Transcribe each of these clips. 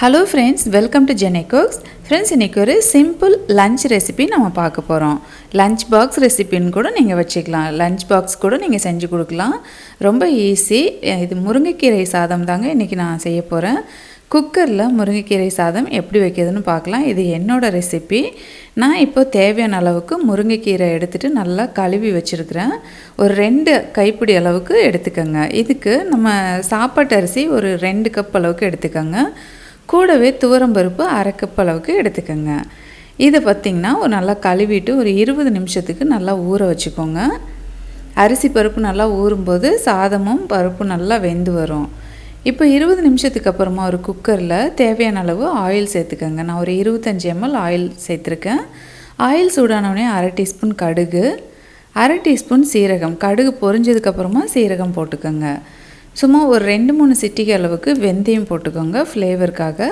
Hello friends welcome to Jeni cooks friends இன்றைக்கி ஒரு simple lunch recipe நம்ம பார்க்க போகிறோம் லஞ்ச் பாக்ஸ் ரெசிபின்னு கூட நீங்கள் வச்சுக்கலாம். லஞ்ச் பாக்ஸ் கூட நீங்கள் செஞ்சு கொடுக்கலாம். ரொம்ப ஈஸி இது முருங்கைக்கீரை சாதம் தாங்க இன்றைக்கி நான் செய்ய போகிறேன் குக்கரில் முருங்கைக்கீரை சாதம் எப்படி வைக்கிறதுன்னு பார்க்கலாம். இது என்னோடய ரெசிபி நான் இப்போ தேவையான அளவுக்கு முருங்கைக்கீரை எடுத்துகிட்டு நல்லா கழுவி வச்சுருக்கிறேன். ஒரு ரெண்டு கைப்பிடி அளவுக்கு எடுத்துக்கோங்க. இதுக்கு நம்ம சாப்பாட்டு அரிசி ஒரு ரெண்டு கப் அளவுக்கு எடுத்துக்கோங்க. கூடவே துவரம்பருப்பு பருப்பு கப் அளவுக்கு எடுத்துக்கோங்க. இதை பார்த்திங்கன்னா ஒரு நல்லா கழுவிட்டு ஒரு இருபது நிமிஷத்துக்கு நல்லா ஊற வச்சுக்கோங்க. அரிசி பருப்பு நல்லா ஊறும்போது சாதமும் பருப்பும் நல்லா வெந்து வரும். இப்போ இருபது நிமிஷத்துக்கு அப்புறமா ஒரு குக்கரில் தேவையான அளவு ஆயில் சேர்த்துக்கோங்க. நான் ஒரு இருபத்தஞ்சி எம்எல் ஆயில் சேர்த்துருக்கேன். ஆயில் சூடானவுடனே அரை டீஸ்பூன் கடுகு அரை டீஸ்பூன் சீரகம். கடுகு பொரிஞ்சதுக்கப்புறமா சீரகம் போட்டுக்கோங்க. சும்மா ஒரு ரெண்டு மூணு சிட்டிகை அளவுக்கு வெந்தயம் போட்டுக்கோங்க ஃப்ளேவருக்காக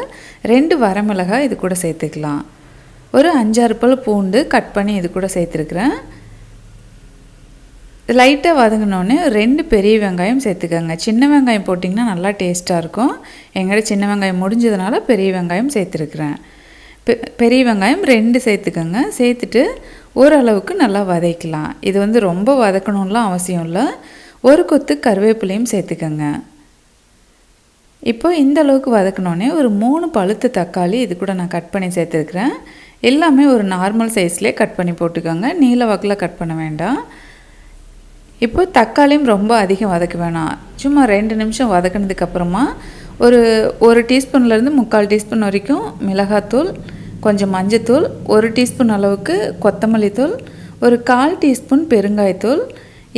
ரெண்டு வரமிளகாய் இது கூட சேர்த்துக்கலாம். ஒரு அஞ்சாறு பல் பூண்டு கட் பண்ணி இது கூட சேர்த்துருக்குறேன். லைட்டாக வதங்கினோடனே ரெண்டு பெரிய வெங்காயம் சேர்த்துக்கோங்க. சின்ன வெங்காயம் போட்டிங்கன்னா நல்லா டேஸ்ட்டாக இருக்கும். எங்கள்கிட்ட சின்ன வெங்காயம் முடிஞ்சதுனால பெரிய வெங்காயம் சேர்த்துருக்குறேன். பெ பெரிய வெங்காயம் ரெண்டு சேர்த்துக்கோங்க. சேர்த்துட்டு ஓரளவுக்கு நல்லா வதக்கலாம். இது வந்து ரொம்ப வதக்கணும்லாம் அவசியம் இல்லை. ஒரு கொத்து கருவேப்பிலையும் சேர்த்துக்கோங்க. இப்போ இந்த அளவுக்கு வதக்கினோடனே ஒரு மூணு பழுத்து தக்காளி இது கூட நான் கட் பண்ணி சேர்த்துருக்குறேன். எல்லாமே ஒரு நார்மல் சைஸ்லேயே கட் பண்ணி போட்டுக்கோங்க. நீல வாக்கில் கட் பண்ண வேண்டாம். இப்போ தக்காளியும் ரொம்ப அதிகம் வதக்க வேணாம். சும்மா ரெண்டு நிமிஷம் வதக்கினதுக்கப்புறமா ஒரு ஒரு டீஸ்பூன்லேருந்து முக்கால் டீஸ்பூன் வரைக்கும் மிளகாத்தூள் கொஞ்சம் மஞ்சத்தூள் ஒரு டீஸ்பூன் அளவுக்கு கொத்தமல்லி தூள் ஒரு கால் டீஸ்பூன் பெருங்காயத்தூள்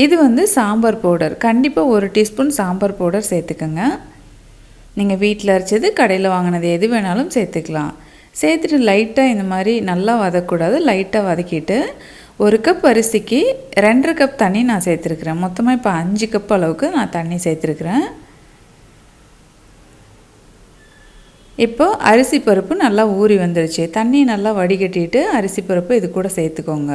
இது வந்து சாம்பார் பவுடர். கண்டிப்பாக ஒரு டீஸ்பூன் சாம்பார் பவுடர் சேர்த்துக்கோங்க. நீங்கள் வீட்டில் அரைச்சது கடையில் வாங்கினது எது வேணாலும் சேர்த்துக்கலாம். சேர்த்துட்டு லைட்டாக இந்த மாதிரி நல்லா வதக்கூடாது லைட்டாக வதக்கிட்டு ஒரு கப் அரிசிக்கு ரெண்டரை கப் தண்ணி நான் சேர்த்துருக்குறேன். மொத்தமாக இப்போ அஞ்சு கப் அளவுக்கு நான் தண்ணி சேர்த்துருக்குறேன். இப்போ அரிசி பருப்பு நல்லா ஊறி வந்துருச்சு. தண்ணி நல்லா வடிகட்டிட்டு அரிசி பருப்பு இது கூட சேர்த்துக்கோங்க.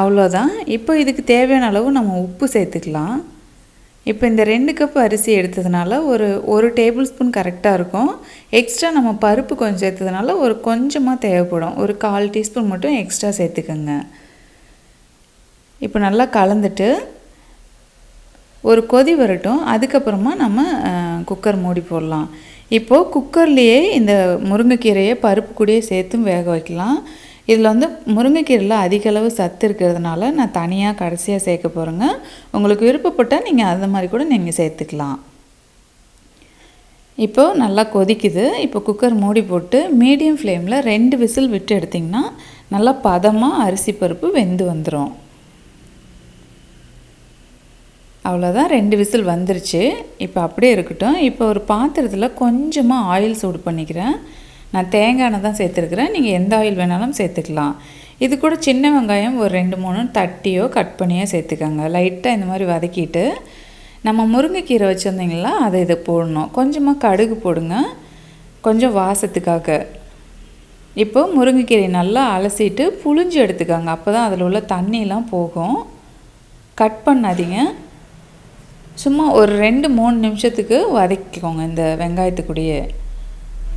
அவ்வளோதான் இப்போ இதுக்கு தேவையான அளவு நம்ம உப்பு சேர்த்துக்கலாம். இப்போ இந்த ரெண்டு கப் அரிசி எடுத்ததுனால ஒரு ஒரு டேபிள் ஸ்பூன் கரெக்டாக இருக்கும். எக்ஸ்ட்ரா நம்ம பருப்பு கொஞ்சம் சேர்த்ததுனால ஒரு கொஞ்சமாக தேவைப்படும். ஒரு கால் டீஸ்பூன் மட்டும் எக்ஸ்ட்ரா சேர்த்துக்கோங்க. இப்போ நல்லா கலந்துட்டு ஒரு கொதி வரட்டும். அதுக்கப்புறமா நம்ம குக்கர் மூடி போடலாம். இப்போது குக்கர்லேயே இந்த முருங்கைக்கீரையை பருப்பு கூடயே சேர்த்தும் வேக வைக்கலாம். இதில் வந்து முருங்கைக்கீரையில் அதிக அளவு சத்து இருக்கிறதுனால நான் தனியாக கடைசியாக சேர்க்க போகிறேங்க. உங்களுக்கு விருப்பப்பட்டால் நீங்கள் அந்த மாதிரி கூட நீங்கள் சேர்த்துக்கலாம். இப்போது நல்லா கொதிக்குது. இப்போ குக்கர் மூடி போட்டு மீடியம் ஃப்ளேமில் ரெண்டு விசில் விட்டு எடுத்திங்கன்னா நல்லா பதமாக அரிசி பருப்பு வெந்து வந்துடும். அவ்வளோதான் ரெண்டு விசில் வந்துருச்சு. இப்போ அப்படியே இருக்கட்டும். இப்போ ஒரு பாத்திரத்தில் கொஞ்சமாக ஆயில் சூடு பண்ணிக்கிறேன். நான் தேங்காய் எண்ணெய் தான் சேர்த்துருக்குறேன். நீங்கள் எந்த ஆயில் வேணாலும் சேர்த்துக்கலாம். இது கூட சின்ன வெங்காயம் ஒரு ரெண்டு மூணு தட்டியோ கட் பண்ணியோ சேர்த்துக்கோங்க. லைட்டாக இந்த மாதிரி வதக்கிட்டு நம்ம முருங்கைக்கீரை வச்சுருந்தீங்களா அதை இதை போடணும். கொஞ்சமாக கடுகு போடுங்க. கொஞ்சம் வாசத்துக்காக. இப்போ முருங்கைக்கீரை நல்லா அலசிட்டு புளிஞ்சு எடுத்துக்கோங்க. அப்போ தான் அதில் உள்ள தண்ணியெலாம் போகும். கட் பண்ணாதீங்க. சும்மா ஒரு ரெண்டு மூணு நிமிஷத்துக்கு வதக்கிக்கோங்க இந்த வெங்காயத்துக்குடியே.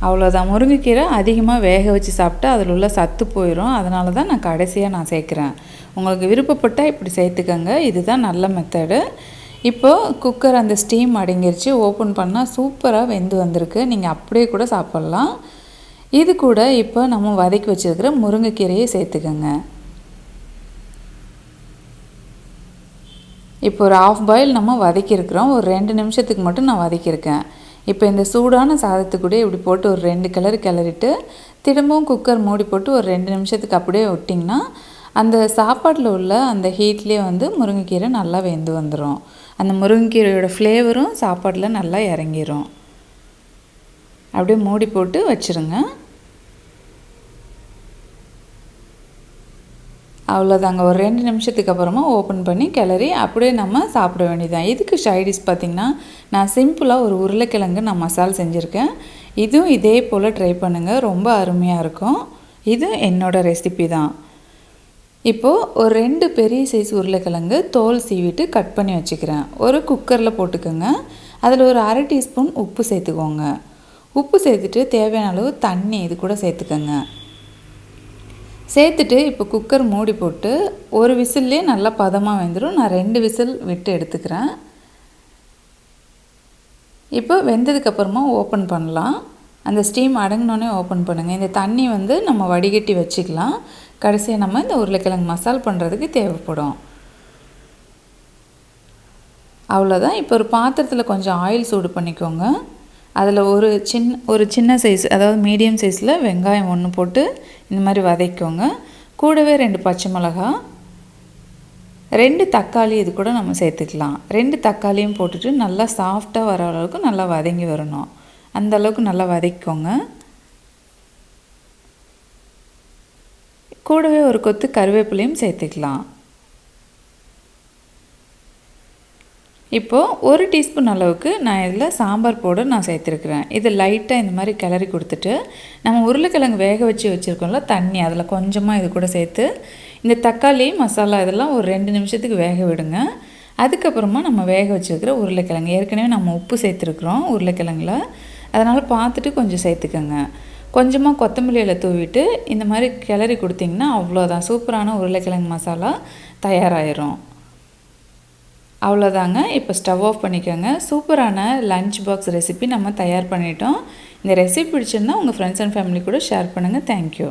அவ்வளோதான் முருங்கைக்கீரை அதிகமாக வேக வச்சு சாப்பிட்டா அதில் உள்ள சத்து போயிடும் அதனால தான் நான் கடைசியாக நான் சேர்க்குறேன். உங்களுக்கு விருப்பப்பட்டால் இப்படி சேர்த்துக்கோங்க. இதுதான் நல்ல மெத்தடு இப்போது குக்கர் அந்த ஸ்டீம் அடங்கிருச்சு. ஓப்பன் பண்ணால் சூப்பராக வெந்து வந்திருக்கு. நீங்கள் அப்படியே கூட சாப்பிட்லாம். இது கூட இப்போ நம்ம வதக்கி வச்சுருக்கிற முருங்கைக்கீரையை சேர்த்துக்கோங்க. இப்போ ஒரு ஆஃப் பாயில் நம்ம வதக்கியிருக்கிறோம் ஒரு ரெண்டு நிமிஷத்துக்கு மட்டும் நான் வதக்கியிருக்கேன் இப்போ இந்த சூடான சாதத்துக்கூட இப்படி போட்டு ஒரு ரெண்டு கலர் கிளறிட்டு திரும்பவும் குக்கர் மூடி போட்டு ஒரு ரெண்டு நிமிஷத்துக்கு அப்படியே விட்டிங்கன்னா அந்த சாப்பாட்டில் உள்ள அந்த ஹீட்லேயே வந்து முருங்கைக்கீரை நல்லா வெந்து வந்துடும் அந்த முருங்கைக்கீரையோட ஃப்ளேவரும் சாப்பாட்டில் நல்லா இறங்கிரும். அப்படியே மூடி போட்டு வச்சுருங்க. அவ்வளோதாங்க ஒரு ரெண்டு நிமிஷத்துக்கு அப்புறமா ஓப்பன் பண்ணி கிளறி அப்படியே நம்ம சாப்பிட வேண்டியதான் இதுக்கு ஷைடிஷ் பார்த்திங்கன்னா நான் சிம்பிளாக ஒரு உருளைக்கிழங்கு நான் மசால் செஞ்சுருக்கேன். இதுவும் இதே போல் ட்ரை பண்ணுங்கள் ரொம்ப அருமையாக இருக்கும். இது என்னோடய ரெசிபி தான். இப்போது ஒரு ரெண்டு பெரிய சைஸ் உருளைக்கிழங்கு தோல் சீவிட்டு கட் பண்ணி வச்சுக்கிறேன். ஒரு குக்கரில் போட்டுக்கோங்க. அதில் ஒரு அரை டீஸ்பூன் உப்பு சேர்த்துக்கோங்க. உப்பு சேர்த்துட்டு தேவையான அளவு தண்ணி இது கூட சேர்த்துக்கோங்க. சேர்த்துட்டு இப்போ குக்கர் மூடி போட்டு ஒரு விசில்லே நல்லா பதமாக வெந்துடும் நான் ரெண்டு விசில் விட்டு எடுத்துக்கிறேன். இப்போ வெந்ததுக்கப்புறமா ஓப்பன் பண்ணலாம். அந்த ஸ்டீம் அடங்கினோடனே ஓப்பன் பண்ணுங்கள் இந்த தண்ணி வந்து நம்ம வடிகட்டி வச்சுக்கலாம். கடைசியாக நம்ம இந்த உருளைக்கிழங்கு மசால் பண்ணுறதுக்கு தேவைப்படும். அவ்வளோதான் இப்போ ஒரு பாத்திரத்தில் கொஞ்சம் ஆயில் சூடு பண்ணிக்கோங்க. அதில் ஒரு சின்ன ஒரு சின்ன சைஸ் அதாவது மீடியம் சைஸில் வெங்காயம் ஒன்று போட்டு இந்த மாதிரி வதக்கிக்கோங்க. கூடவே ரெண்டு பச்சை மிளகா ரெண்டு தக்காளி இது கூட நம்ம சேர்த்துக்கலாம். ரெண்டு தக்காளியும் போட்டுட்டு நல்லா சாஃப்டாக வர அளவுக்கு நல்லா வதங்கி வரணும். அந்த அளவுக்கு நல்லா வதக்கிக்கோங்க. கூடவே ஒரு கொத்து கருவேப்பிலையும் சேர்த்துக்கலாம். இப்போது ஒரு டீஸ்பூன் அளவுக்கு நான் இதில் சாம்பார் பவுடர் நான் சேர்த்துருக்குறேன். இது லைட்டாக இந்த மாதிரி கிளறி கொடுத்துட்டு நம்ம உருளைக்கிழங்கு வேக வச்சு வச்சுருக்கோம்ல தண்ணி அதில் கொஞ்சமாக இது கூட சேர்த்து இந்த தக்காளி மசாலா இதெல்லாம் ஒரு ரெண்டு நிமிஷத்துக்கு வேக விடுங்க. அதுக்கப்புறமா நம்ம வேக வச்சுருக்கிற உருளைக்கிழங்கு ஏற்கனவே நம்ம உப்பு சேர்த்துருக்குறோம் உருளைக்கிழங்குல. அதனால் பார்த்துட்டு கொஞ்சம் சேர்த்துக்கோங்க. கொஞ்சமாக கொத்தமல்லியில் தூவிட்டு இந்த மாதிரி கிளறி கொடுத்திங்கன்னா அவ்வளோதான். சூப்பரான உருளைக்கிழங்கு மசாலா தயாராகிரும் அவ்வளோதாங்க. இப்போ ஸ்டவ் ஆஃப் பண்ணிக்கோங்க. சூப்பரான லன்ச் பாக்ஸ் ரெசிபி நம்ம தயார் பண்ணிட்டோம். இந்த ரெசிபி பிடிச்சிருந்தா உங்கள் ஃப்ரெண்ட்ஸ் அண்ட் ஃபேமிலி கூட ஷேர் பண்ணுங்கள் தேங்க்யூ